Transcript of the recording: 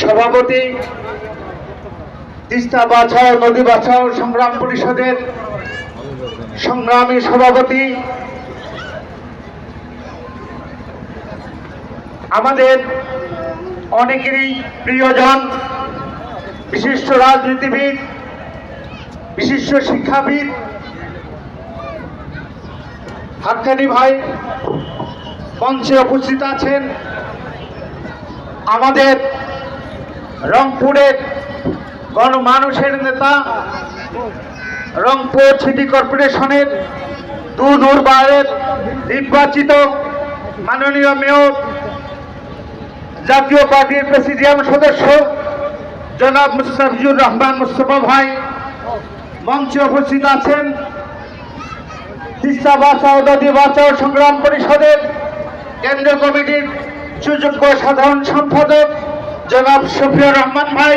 সভাপতি, তিস্তা বাঁচাও নদী বাঁচাও সংগ্রাম পরিষদের সংগ্রামী সভাপতি, আমাদের অনেকেরই প্রিয়জন, বিশিষ্ট রাজনীতিবিদ, বিশিষ্ট শিক্ষাবিদ, হাক্কানি ভাই মঞ্চে উপস্থিত আছেন। আমাদের রংপুরের গণমানুষের নেতা, রংপুর সিটি কর্পোরেশনের দু দুর্বারের নির্বাচিত মাননীয় মেয়র, জাতীয় পার্টির প্রেসিডিয়াম সদস্য, জনাব মুস্তাফিজুর রহমান মুস্তফা ভাই, মঞ্চে উপস্থিত আছেন তিস্তা বাঁচাও নদী বাঁচাও সংগ্রাম পরিষদের কেন্দ্রীয় কমিটির সুযোগ্য সাধারণ সম্পাদক জনাব শফিউর রহমান ভাই